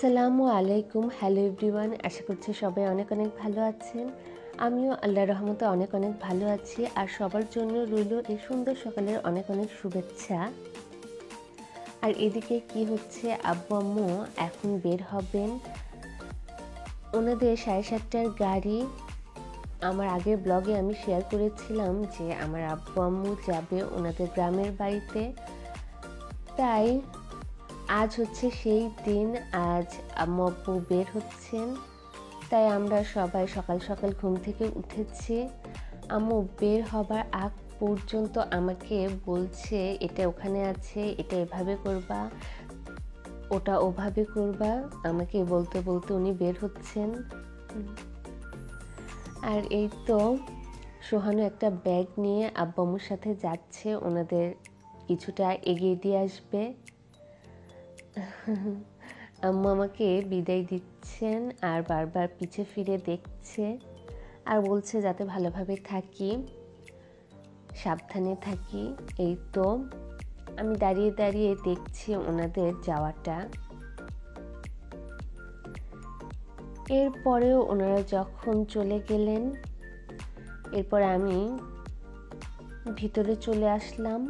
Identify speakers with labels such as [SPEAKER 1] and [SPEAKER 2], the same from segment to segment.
[SPEAKER 1] আসসালামু আলাইকুম। Hello everyone আশা করছি সবাই অনেক অনেক ভালো আছেন। আমিও আল্লাহ রহমতে অনেক অনেক ভালো আছি আর সবার জন্য রইল এই সুন্দর সকালের অনেক অনেক শুভেচ্ছা। আর এদিকে কি হচ্ছে? আব্বু আম্মু এখন বের হবেন। ওনাদের সাড়ে সাতটার গাড়ি। আমার আগের ব্লগে আমি শেয়ার করেছিলাম যে আমার আব্বু আম্মু যাবে ওনাদের গ্রামের বাড়িতে। তাই আজ হচ্ছে সেই দিন, আজ আম্মু বের হচ্ছেন। তাই আমরা সবাই সকাল সকাল ঘুম থেকে উঠেছি। আম্মু বের হবার আগ পর্যন্ত আমাকে বলছে, এটা ওখানে আছে, এটা এভাবে করবা, ওটা ওভাবে করবা। আমাকে বলতে বলতে উনি বের হচ্ছেন। আর এই তো সোহানু একটা ব্যাগ নিয়ে আব্বামুর সাথে যাচ্ছে, ওনাদের কিছুটা এগিয়ে দিয়ে আসবে। আম্মু আমাকে বিদায় দিচ্ছেন আর বারবার পিছে ফিরে দেখছে আর বলছে যাতে ভালোভাবে থাকি, সাবধানে থাকি। এই তো আমি দাঁড়িয়ে দাঁড়িয়ে দেখছি ওনাদের যাওয়াটা। এরপরেও ওনারা যখন চলে গেলেন, এরপর আমি ভিতরে চলে আসলাম।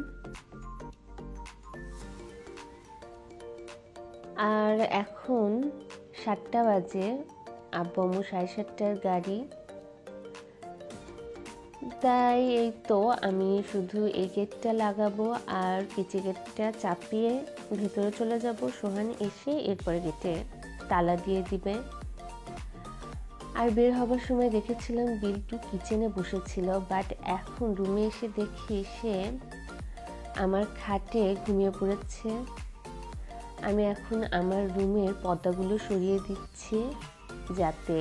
[SPEAKER 1] আর এখন সাতটা বাজে। আব্বামু সাড়ে সাতটার গাড়ি। তাই এই তো আমি শুধু এই গেটটা লাগাবো আর কিচি গেটটা চাপিয়ে ভেতরে চলে যাব। সোহান এসে এরপরে গেটে তালা দিয়ে দিবে। আর বের হবার সময় দেখেছিলাম বিল্টু কিচেনে বসেছিল বাট এখন রুমে এসে দেখি সে আমার খাটে ঘুমিয়ে পড়েছে। আমি এখন আমার রুমের পর্দাগুলো সরিয়ে দিচ্ছি যাতে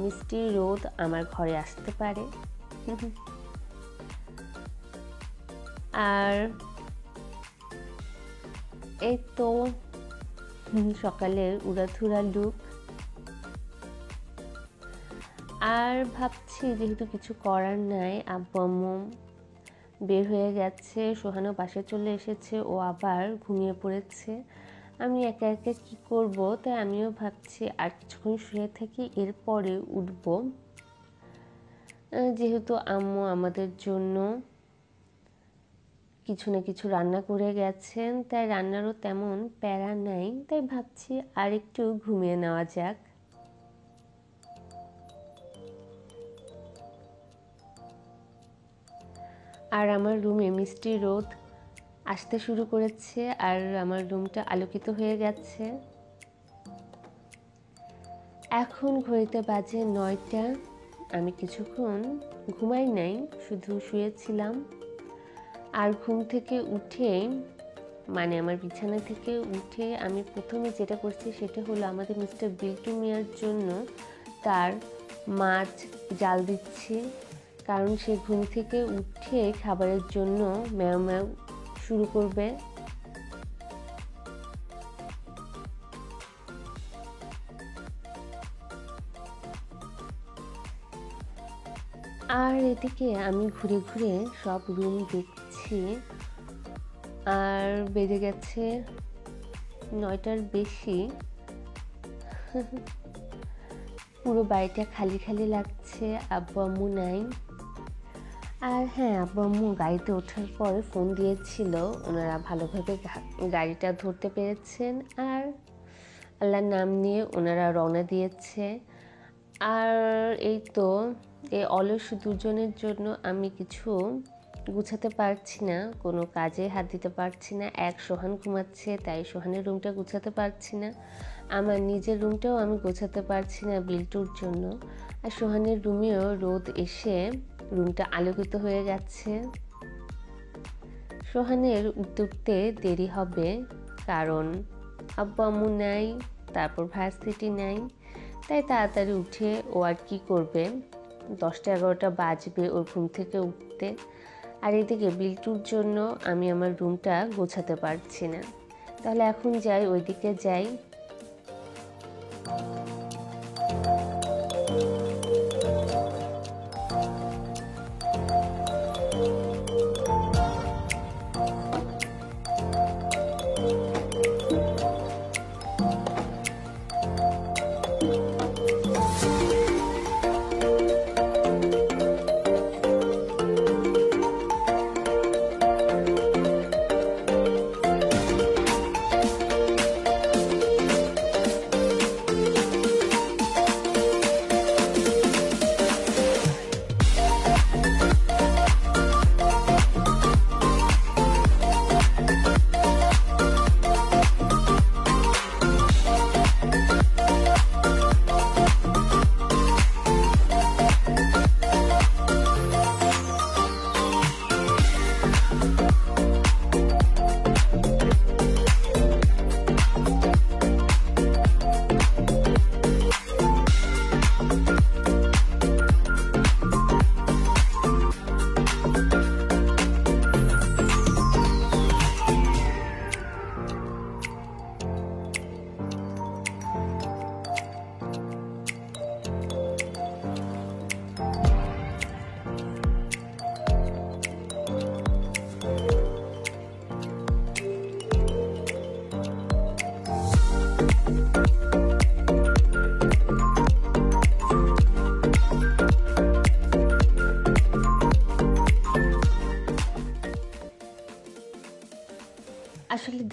[SPEAKER 1] মিষ্টি রোদ আমার ঘরে আসতে পারে। আর এই তো সকালের উড়াধুরা লুক আর ভাবছি যেহেতু কিছু করার নাই, আব্বু আম্মু বের হয়ে গেছে সোহানো পাশে চলে এসেছে, ও আবার ঘুমিয়ে পড়েছে। আমি একা একা কী করব? তাই আমিও ভাবছি, আর কিছুক্ষণ শুয়ে থাকি, এরপরে উঠব। যেহেতু আম্মু আমাদের জন্য কিছু না কিছু রান্না করে গেছেন, তাই রান্নারও তেমন প্যারা নাই, তাই ভাবছি আর একটু ঘুমিয়ে নেওয়া যাক। আর আমার রুমে মিষ্টি রোদ আসতে শুরু করেছে আর আমার রুমটা আলোকিত হয়ে গেছে। এখন ঘড়িতে বাজে নয়টা। আমি কিছুক্ষণ ঘুমাই নাই, শুধু শুয়েছিলাম। আর ঘুম থেকে উঠে মানে আমার বিছানা থেকে উঠে আমি প্রথমে যেটা করছি সেটা হলো আমাদের মিস্টার বিল্টু মিয়ার জন্য তার মাছ জাল দিচ্ছি। কারণ সে ঘুম থেকে উঠে খাবারের জন্য ম্যাও ম্যাও শুরু করবে। আর এদিকে আমি ঘুরে ঘুরে সব রুম দেখছি। আর বেজে গেছে নয়টার বেশি। পুরো বাড়িটা খালি খালি লাগছে, আব্বু আম্মু নাই। আর হ্যাঁ আব্বু আম্মু গাড়িতে ওঠার পর ফোন দিয়েছিল, ওনারা ভালোভাবে গাড়িটা ধরতে পেরেছেন আর আল্লাহর নাম নিয়ে ওনারা রওনা দিয়েছে। আর এই তো এই অলস দুজনের জন্য আমি কিছু গুছাতে পারছি না, কোনো কাজে হাত দিতে পারছি না, এক সোহান ঘুমাচ্ছে, তাই সোহানের রুমটা গুছাতে পারছি না। আমার নিজের রুমটাও আমি গোছাতে পারছি না বিল্টুর জন্য। আর সোহানের রুমেও রোদ এসে রুমটা আলোকিত হয়ে যাচ্ছে। সোহানের উঠতে দেরি হবে, কারণ আব্বু আম্মু নাই, তারপর ভার্সিটি নাই, তাই তাড়াতাড়ি উঠে ও আর কি করবে? দশটা এগারোটা বাজবে ওর ঘুম থেকে উঠতে। আর এদিকে বিল্টুর জন্য আমি আমার রুমটা গোছাতে পারছি না। তাহলে এখন যাই, ওইদিকে যাই।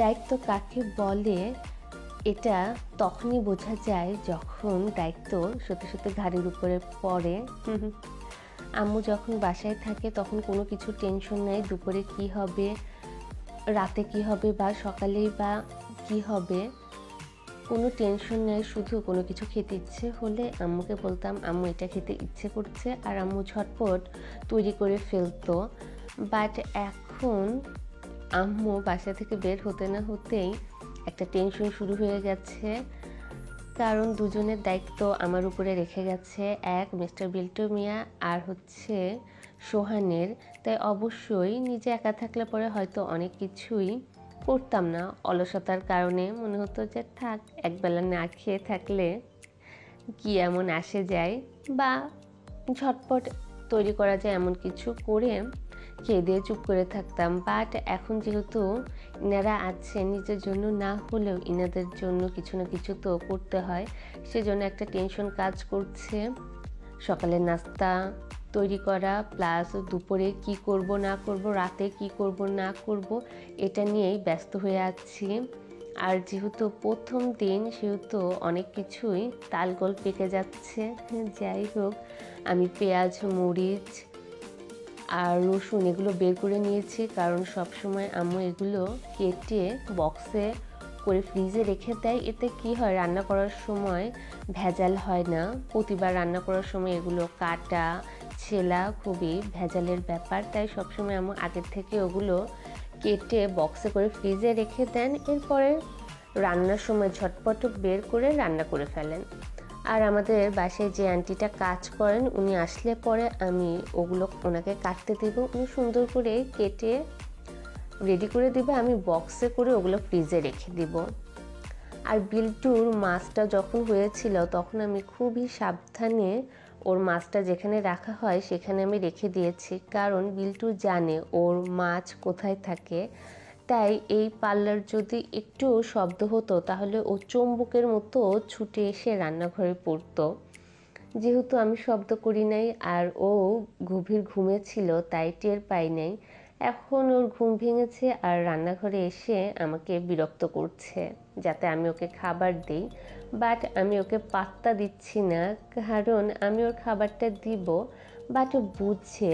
[SPEAKER 1] দায়িত্ব কাকে বলে এটা তখনই বোঝা যায় যখন দায়িত্ব সত্যি সত্যি ঘাড়ের উপরে পড়ে। আম্মু যখন বাসায় থাকে তখন কোনো কিছু টেনশন নেই দুপুরে কি হবে রাতে কি হবে বা সকালেই বা কি হবে কোনো টেনশন নেই শুধু কোনো কিছু খেতে ইচ্ছে হলে আম্মুকে বলতাম আম্মু এটা খেতে ইচ্ছে করছে। আর আম্মু ঝটপট তৈরি করে ফেলতো। বাট এখন আম্মু বাসা থেকে বের হতে না হতেই একটা টেনশন শুরু হয়ে গেছে। কারণ দুজনের দায়িত্ব আমার উপরে রেখে গেছে। এক মিস্টার বিল্টু মিয়া আর হচ্ছে সোহানের। তাই অবশ্যই নিজে একা থাকলে পরে হয়তো অনেক কিছুই করতাম না। অলসতার কারণে মনে হতো যে, থাক, একবেলা না খেয়ে থাকলে কি এমন আসে যায়? বা ঝটপট তৈরি করা যায় এমন কিছু করে দিয়ে চুপ করে থাকতাম। বাট এখন যেহেতু ইনারা আছে নিজের জন্য না হলেও ইনাদের জন্য কিছু না কিছু তো করতে হয়। সেজন্য একটা টেনশন কাজ করছে। সকালে নাস্তা তৈরি করা প্লাস দুপুরে কি করব, না করব, রাতে কি করব, না করব, এটা নিয়েই ব্যস্ত হয়ে আছি। আর যেহেতু প্রথম দিন, সেহেতু অনেক কিছুই তালগোল পেকে যাচ্ছে। যাই হোক, আমি পেঁয়াজ, মরিচ আর রসুন এগুলো বের করে নিয়েছি, কারণ সব সময় আম্মু এগুলো কেটে বক্সে করে ফ্রিজে রেখে দেয়। এতে কি হয়, রান্না করার সময় ভেজাল হয় না। প্রতিবার রান্না করার সময় এগুলো কাটা, ছেলা খুবই ভেজালের ব্যাপার। তাই সবসময় আম্মু আগের থেকে ওগুলো কেটে বক্সে করে ফ্রিজে রেখে দেন। এরপরে রান্নার সময় ঝটপট বের করে রান্না করে ফেলেন। আর আমাদের বাসায় যে আন্টিটা কাজ করেন, উনি আসলে পরে আমি ওগুলো ওনাকে কাটতে দেব। উনি সুন্দর করে কেটে রেডি করে দিবে, আমি বক্সে করে ওগুলো ফ্রিজে রেখে দিব। আর বিল্টুর মাছটা যখন হয়েছিল, তখন আমি খুবই সাবধানে ওর মাছটা যেখানে রাখা হয়, সেখানে আমি রেখে দিয়েছি। কারণ বিল্টু জানে ওর মাছ কোথায় থাকে। তাই এই পার্লার যদি একটু শব্দ হতো, তাহলে ও চম্বুকের মতো ছুটে এসে রান্নাঘরে পড়তো। যেহেতু আমি শব্দ করি নাই আর ও গভীর ঘুমেছিল তাই টের পাই নাই। এখন ওর ঘুম ভেঙেছে আর রান্নাঘরে এসে আমাকে বিরক্ত করছে, যাতে আমি ওকে খাবার দিই। বাট আমি ওকে পাত্তা দিচ্ছি না, কারণ আমি ওর খাবারটা দিব। বাট ও বুঝছে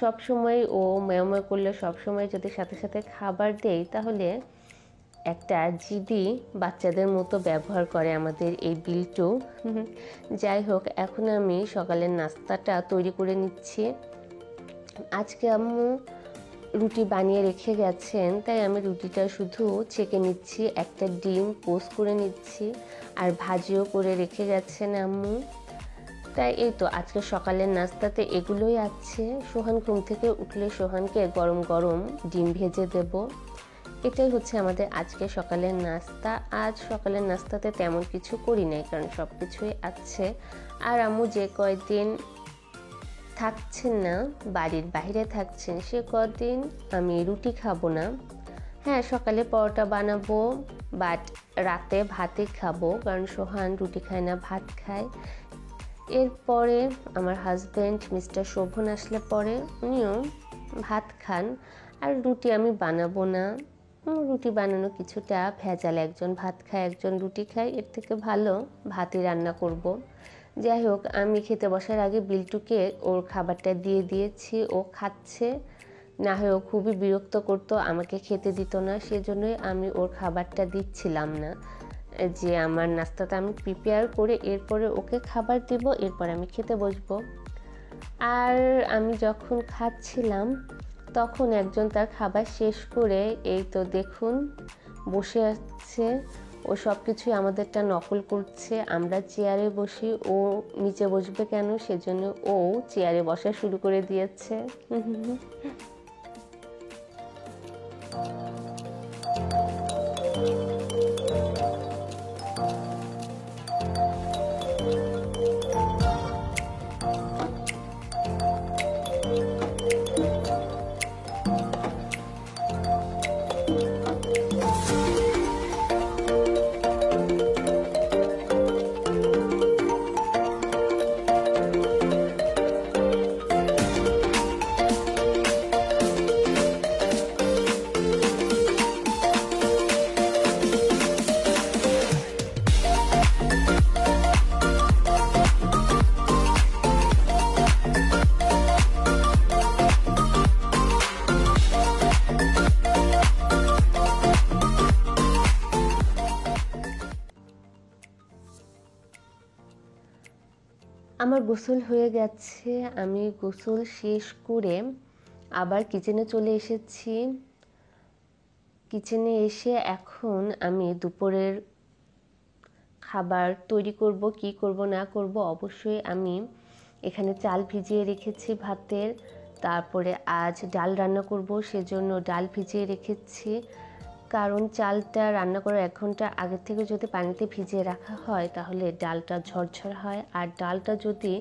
[SPEAKER 1] সবসময় ও মেয়ময় করলে সবসময় যদি সাথে সাথে খাবার দেই, তাহলে একটা জিডি বাচ্চাদের মতো ব্যবহার করে আমাদের এই বিলটু যাই হোক, এখন আমি সকালের নাস্তাটা তৈরি করে নিচ্ছি। আজকে আম্মু রুটি বানিয়ে রেখে গেছেন, তাই আমি রুটিটা শুধু ছেঁকে নিচ্ছি, একটা ডিম পোস্ট করে নিচ্ছি, আর ভাজিও করে রেখে গেছেন আম্মু। তাই এই তো আজকে সকালের নাস্তাতে এগুলোই আছে। সোহান ঘুম থেকে উঠলে সোহানকে গরম গরম ডিম ভেজে দেব। এটাই হচ্ছে আমাদের আজকে সকালের নাস্তা। আজ সকালের নাস্তাতে তেমন কিছু করি নাই, কারণ সব কিছুই আছে। আর আম্মু যে কয়দিন থাকছেন না, বাড়ির বাইরে থাকছেন, সে কদিন আমি রুটি খাব না। হ্যাঁ সকালে পরোটা বানাবো, বাট রাতে ভাতে খাব, কারণ সোহান রুটি খায় না, ভাত খায়। এরপরে আমার হাজব্যান্ড মিস্টার শোভন আসলে পরে, উনিও ভাত খান। আর রুটি আমি বানাবো না। রুটি বানানো কিছুটা ভেজাল। একজন ভাত খায়, একজন রুটি খায়, এর থেকে ভালো ভাতই রান্না করব। যাই হোক, আমি খেতে বসার আগে বিলটুকে ওর খাবারটা দিয়ে দিয়েছি। ও খাচ্ছে। না হয় ও খুবই বিরক্ত করতো, আমাকে খেতে দিত না, সেজন্যই আমি ওর খাবারটা দিচ্ছিলাম না। যে আমার নাস্তাটা আমি প্রিপেয়ার করে এরপরে ওকে খাবার দিব, এরপর আমি খেতে বসবো। আর আমি যখন খাচ্ছিলাম, তখন একজন তার খাবার শেষ করে, এই তো দেখুন, বসে আছে। ও সব কিছুই আমাদেরটা নকল করছে। আমরা চেয়ারে বসি, ও নিচে বসবে কেন? সেজন্য ও চেয়ারে বসা শুরু করে দিয়েছে। গোসল হয়ে গেছে, আমি গোসল শেষ করে আবার কিচেনে চলে এসেছি। কিচেনে এসে এখন আমি দুপুরের খাবার তৈরি করব, কি করব, না করব, অবশ্যই আমি এখানে চাল ভিজিয়ে রেখেছি ভাতের, তারপরে আজ ডাল রান্না করব, সেজন্য ডাল ভিজিয়ে রেখেছি। কারণ চালটা রান্না করার এক ঘণ্টা আগের থেকে যদি পানিতে ভিজিয়ে রাখা হয়, তাহলে ডালটা ঝরঝর হয়। আর ডালটা যদি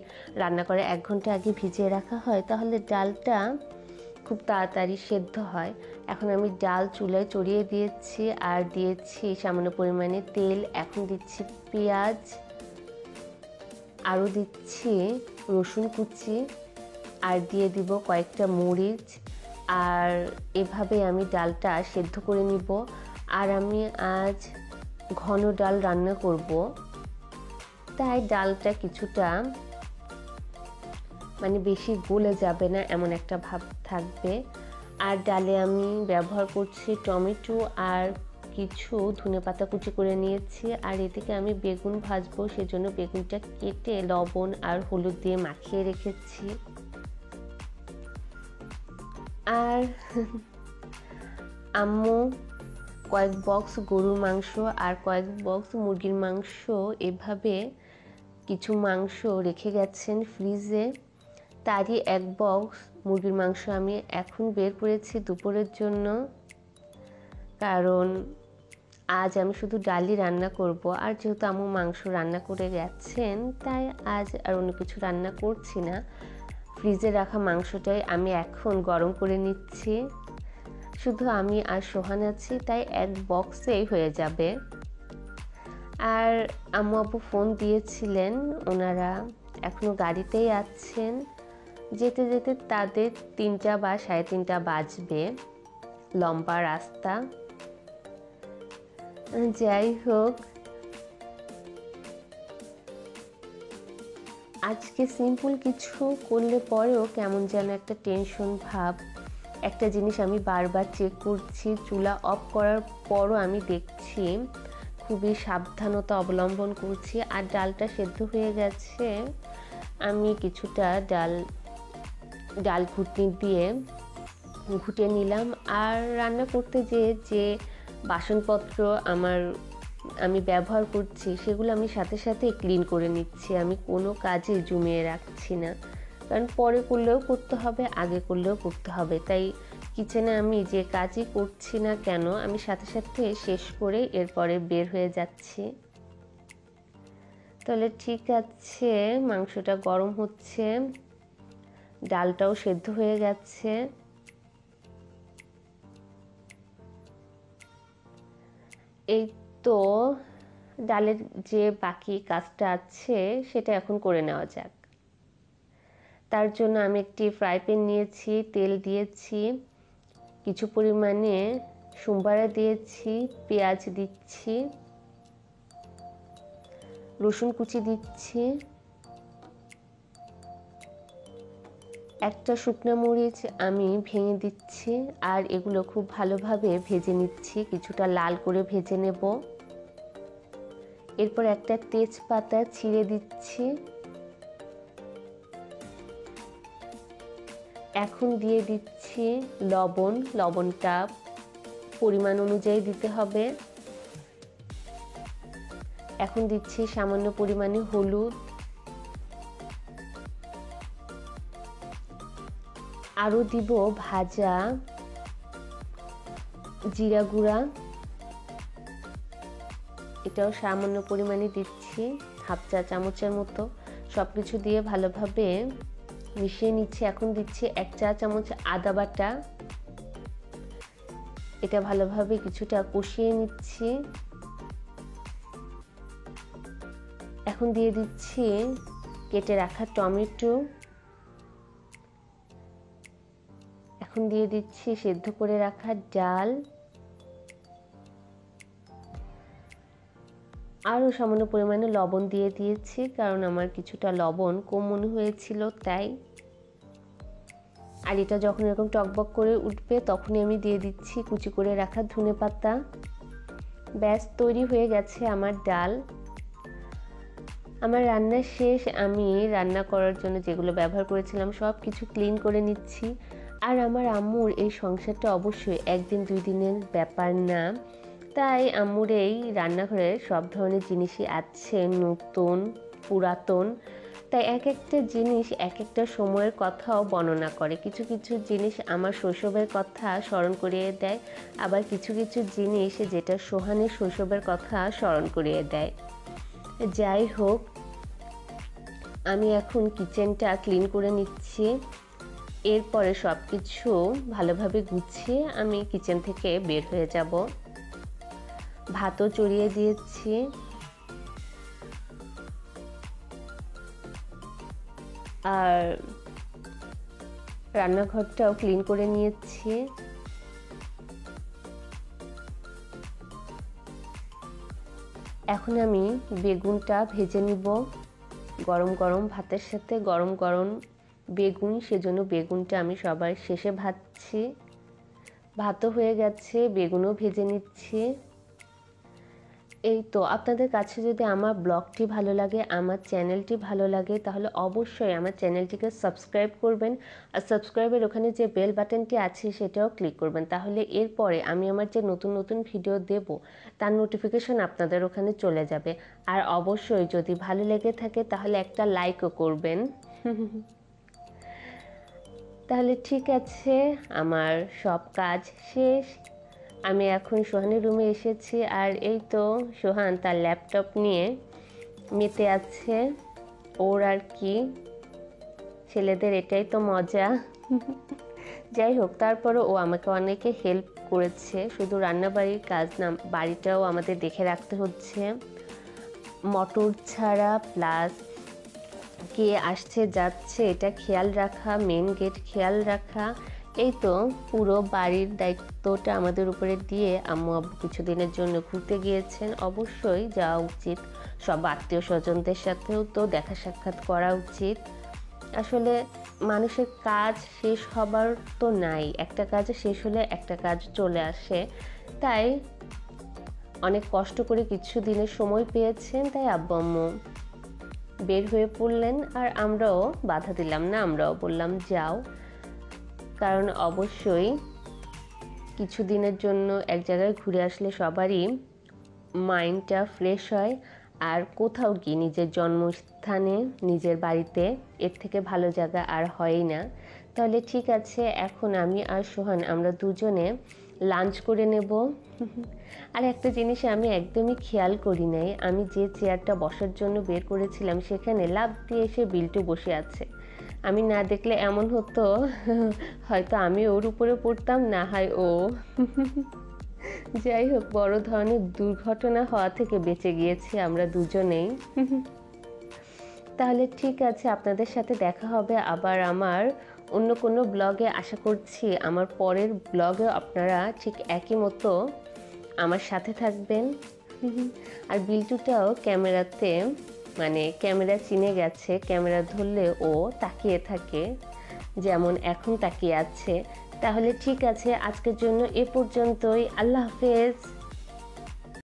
[SPEAKER 1] রান্না করে এক ঘণ্টা আগে ভিজিয়ে রাখা হয়, তাহলে ডালটা খুব তাড়াতাড়ি সেদ্ধ হয়। এখন আমি ডাল চুলায় চড়িয়ে দিয়েছি, আর দিয়েছি সামান্য পরিমাণে তেল। এখন দিচ্ছি পেঁয়াজ, আরও দিচ্ছি রসুন কুচি, আর দিয়ে দিব কয়েকটা মরিচ আর এভাবে আমি ডালটা সেদ্ধ করে নিব। আর আমি আজ ঘন ডাল রান্না করব। তাই ডালটা কিছুটা মানে বেশি গলে যাবে না, এমন একটা ভাব থাকবে। আর ডালে আমি ব্যবহার করছি টমেটো আর কিছু ধনে পাতা কুচি করে নিয়েছি। আর এদিকে আমি বেগুন ভাজবো, সেজন্য বেগুনটা কেটে লবণ আর হলুদ দিয়ে মাখিয়ে রেখেছি। আর আম্মু কয়েক বক্স গরুর মাংস আর কয়েক বক্স মুরগির মাংস এভাবে কিছু মাংস রেখে গেছেন ফ্রিজে তারই এক বক্স মুরগির মাংস আমি এখন বের করেছি দুপুরের জন্য। কারণ আজ আমি শুধু ডালি রান্না করব আর যেহেতু আম্মু মাংস রান্না করে গেছেন, তাই আজ আর অন্য কিছু রান্না করছি না। ফ্রিজে রাখা মাংসটাই আমি এখন গরম করে নিচ্ছি। শুধু আমি আর সোহান আছি, তাই এক বক্সেই হয়ে যাবে। আর আম্মু আব্বু ফোন দিয়েছিলেন, ওনারা এখনও গাড়িতেই আছেন। যেতে যেতে তাদের তিনটা বা সাড়ে তিনটা বাজবে, লম্বা রাস্তা। যাই হোক আজকে সিম্পল কিছু করলে পরেও কেমন যেন একটা টেনশন ভাব। একটা জিনিস আমি বারবার চেক করছি, চুলা অফ করার পরও আমি দেখছি, খুবই সাবধানতা অবলম্বন করছি আর ডালটা সেদ্ধ হয়ে গেছে। আমি কিছুটা ডাল ডাল ঘুটনি দিয়ে ঘুটে নিলাম। আর রান্না করতে যে যে বাসনপত্র আমার আমি ব্যবহার করছি, সেগুলো আমি সাথে সাথে ক্লিন করে নিচ্ছি। আমি কোনো কাজে জমিয়ে রাখছি না। কারণ পরে করলেও করতে হবে, আগে করলেও করতে হবে। তাই কিচেনে আমি যে কাজই করছি না কেন, আমি সাথে সাথে শেষ করে এরপরে বের হয়ে যাচ্ছি। তাহলে ঠিক আছে, মাংসটা গরম হচ্ছে, ডালটাও সেদ্ধ হয়ে গেছে। এই তো ডালের যে বাকি কাজটা আছে, সেটা এখন করে নেওয়া যাক। তার জন্য আমি একটি ফ্রাই প্যান নিয়েছি, তেল দিয়েছি, কিছু পরিমাণে সোমবারে দিয়েছি, পেঁয়াজ দিচ্ছি, রসুন কুচি দিচ্ছি, একটা শুকনো মরিচ আমি ভেঙে দিচ্ছি, আর এগুলো খুব ভালোভাবে ভেজে নিচ্ছি, কিছুটা লাল করে ভেজে নেব। এরপর একটা তেজপাতা ছিঁড়ে দিচ্ছি। এখন দিয়ে দিচ্ছি লবণ, লবণটা পরিমাণ অনুযায়ী দিতে হবে। এখন দিচ্ছি সামান্য পরিমাণে হলুদ। আরও দিব ভাজা, জিরা গুঁড়া। এটাও সামান্য পরিমাণে দিচ্ছি, হাফ চা চামচের মতো। সব কিছু দিয়ে ভালোভাবে মিশিয়ে নিচ্ছি। এখন দিচ্ছি এক চা চামচ আদা বাটা। এটা ভালোভাবে কিছুটা কষিয়ে নিচ্ছি। এখন দিয়ে দিচ্ছি কেটে রাখা টমেটো। এখন দিয়ে দিচ্ছি সেদ্ধ করে রাখা ডাল। আরও সামান্য পরিমাণে লবণ দিয়ে দিয়েছি, কারণ আমার কিছুটা লবণ কম মনে হয়েছিল, তাই। আর এটা যখন এরকম টকবক করে উঠবে, তখনই আমি দিয়ে দিচ্ছি কুচি করে রাখা ধনে পাতা। ব্যাস, তৈরি হয়ে গেছে আমার ডাল। আমার রান্না শেষ, আমি রান্না করার জন্য যেগুলো ব্যবহার করেছিলাম সব কিছু ক্লিন করে নিচ্ছি। আর আমার আম্মুর এই সংসারটা অবশ্যই একদিন দুই দিনের ব্যাপার না। তাই আম্মুর এই রান্নাঘরে সব ধরনের জিনিসই আছে, নতুন, পুরাতন। তাই এক একটা জিনিস এক একটা সময়ের কথাও বর্ণনা করে। কিছু কিছু জিনিস আমার শৈশবের কথা স্মরণ করিয়ে দেয়, আবার কিছু কিছু জিনিস যেটা সোহানের শৈশবের কথা স্মরণ করিয়ে দেয়। যাই হোক, আমি এখন কিচেনটা ক্লিন করে নিচ্ছি। এরপরে সব কিছু ভালোভাবে গুছিয়ে আমি কিচেন থেকে বের হয়ে যাব। ভাতও চড়িয়ে দিয়েছি। আর রান্নাঘরটাও ক্লিন করে নিয়েছি। এখন আমি বেগুনটা ভেজে নিব। গরম গরম ভাতের সাথে গরম গরম বেগুন, সেজন্য বেগুনটা আমি সবার শেষে ভাজছি। ভাতও হয়ে গেছে, বেগুনও ভেজে নিচ্ছি। এই তো আপনাদের কাছে যদি আমার ব্লগটি ভালো লাগে, আমার চ্যানেলটি ভালো লাগে, তাহলে অবশ্যই আমার চ্যানেলটিকে সাবস্ক্রাইব করবেন। আর সাবস্ক্রাইবের ওখানে যে বেল বাটনটি আছে, সেটাও ক্লিক করবেন। তাহলে এরপরে আমি আমার যে নতুন নতুন ভিডিও দেব, তার নোটিফিকেশন আপনাদের ওখানে চলে যাবে। আর অবশ্যই যদি ভালো লেগে থাকে, তাহলে একটা লাইকও করবেন। তাহলে ঠিক আছে, আমার সব কাজ শেষ। আমি এখন সোহানের রুমে এসেছি আর এই তো সোহান তার ল্যাপটপ নিয়ে মেতে আছে। ওর আর কি? ছেলেদের এটাই তো মজা। যাই হোক তারপরে ও আমাকে অনেকে হেল্প করেছে। শুধু রান্নাবাড়ির কাজ না, বাড়িটাও আমাদের দেখে রাখতে হচ্ছে। মটর ছাড়া প্লাস কে আসছে যাচ্ছে, এটা খেয়াল রাখা মেন গেট খেয়াল রাখা। এই তো পুরো বাড়ির দায়িত্বটা আমাদের উপরে দিয়ে আম্মু আব্বু কিছুদিনের জন্য ঘুরতে গিয়েছেন। অবশ্যই যাওয়া উচিত। সব আত্মীয় স্বজনদের সাথেও তো দেখা সাক্ষাৎ করা উচিত। আসলে মানুষের কাজ শেষ হবার তো নাই। একটা কাজ শেষ হলে একটা কাজ চলে আসে। তাই অনেক কষ্ট করে কিছু দিনের সময় পেয়েছেন তাই আব্বু আম্মু। বের হয়ে পড়লেন আর আমরাও বাধা দিলাম না, আমরাও বললাম, যাও। কারণ অবশ্যই কিছু দিনের জন্য এক জায়গায় ঘুরে আসলে সবারই মাইন্ডটা ফ্রেশ হয়। আর কোথাও কি নিজের জন্মস্থানে, নিজের বাড়িতে এর থেকে ভালো জায়গা আর হয়ই না। তাহলে ঠিক আছে, এখন আমি আর সোহান আমরা দুজনে লাঞ্চ করে নেব। আর একটা জিনিস আমি একদমই খেয়াল করি নাই, আমি যে চেয়ারটা বসার জন্য বের করেছিলাম সেখানে লাভ দিয়ে এসে বিল্টু বসে আছে। আমি না দেখলে এমন হতো, হয়তো আমি ওর উপরে পড়তাম, না হয় ও। যাই হোক, বড় ধরনের দুর্ঘটনা হওয়া থেকে বেঁচে গিয়েছি আমরা দুজনেই। তাহলে ঠিক আছে, আপনাদের সাথে দেখা হবে আবার আমার অন্য কোনো ব্লগে। আশা করছি আমার পরের ব্লগে আপনারা ঠিক একই মতো আমার সাথে থাকবেন। আর বিল্টুটাও ক্যামেরাতে মানে ক্যামেরা চিনে গেছে, ক্যামেরা ধরলে ও তাকিয়ে থাকে, যেমন এখন তাকিয়ে আছে। তাহলে ঠিক আছে, আজকের জন্য এ পর্যন্তই। আল্লাহ হাফেজ।